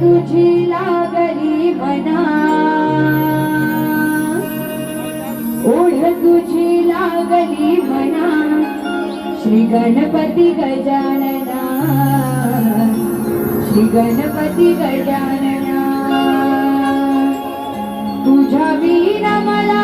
तुझी लागली मना ओढ तुझी लागली मना श्री गणपती गजानना श्री गणपती गजानना तुझ्या मी मला